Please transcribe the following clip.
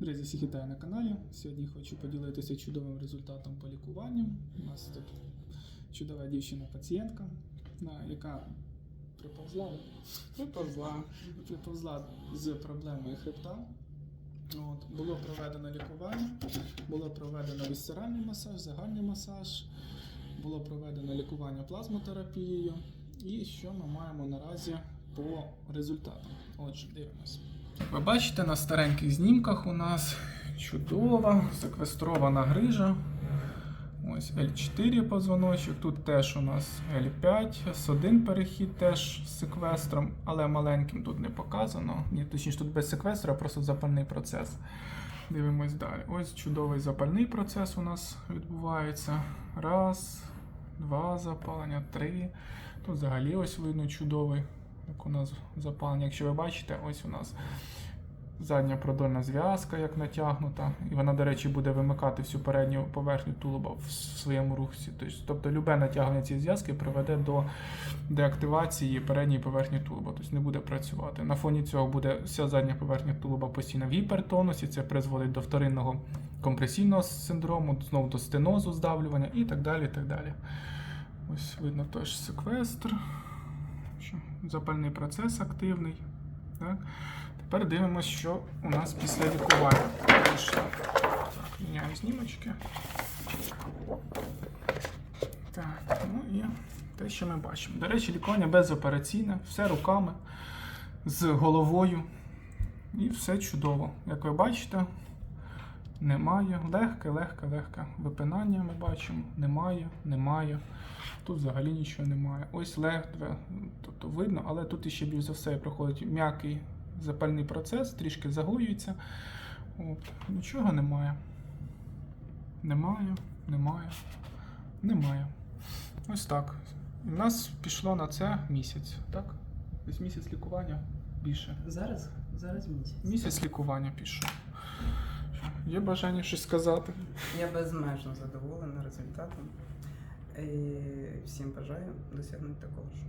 Друзі, всіх вітаю на каналі. Сьогодні хочу поділитися чудовим результатом по лікуванню. У нас тут чудова дівчина-пацієнтка, яка приповзла, приповзла, приповзла з проблемою хребта. От, було проведено лікування, було проведено вісцеральний масаж, загальний масаж, було проведено лікування плазмотерапією. І що ми маємо наразі по результатам? Отже, дивимося. Ви бачите, на стареньких знімках у нас чудова секвестрована грижа. Ось L4 позвоночок. Тут теж у нас L5, S1 перехід теж з секвестром, але маленьким тут не показано. Ні, точніше, тут без секвестру, а просто запальний процес. Дивимось далі. Ось чудовий запальний процес у нас відбувається. Раз, два запалення, три. Тут взагалі ось видно чудовий, як у нас запалення. Якщо ви бачите, ось у нас задня продольна зв'язка, як натягнута, і вона, до речі, буде вимикати всю передню поверхню тулуба в своєму рухі. Тобто, тобто любе натягнення цієї зв'язки приведе до деактивації передньої поверхні тулуба, тобто не буде працювати. На фоні цього буде вся задня поверхня тулуба постійно в гіпертонусі, це призводить до вторинного компресійного синдрому, знову до стенозу, здавлювання і так далі. І так далі. Ось видно теж секвестр, що запальний процес активний. Так? Тепер дивимося, що у нас після лікування. Так, міняю знімочки. Так, ну і те, що ми бачимо. До речі, лікування безопераційне, все руками, з головою. І все чудово. Як ви бачите, немає. Легке, легке, легке випинання ми бачимо. Немає, немає. Тут взагалі нічого немає. Ось ледве, тобто видно, але тут іще більш за все проходить м'який запальний процес, трішки загоюється. От, нічого немає. Немає, немає, немає. Ось так. У нас пішло на це місяць, так? Десь місяць лікування більше. Зараз? Зараз місяць. Місяць лікування пішов. Є бажання щось сказати? Я безмежно задоволена результатом. І всім бажаю досягнути такого ж.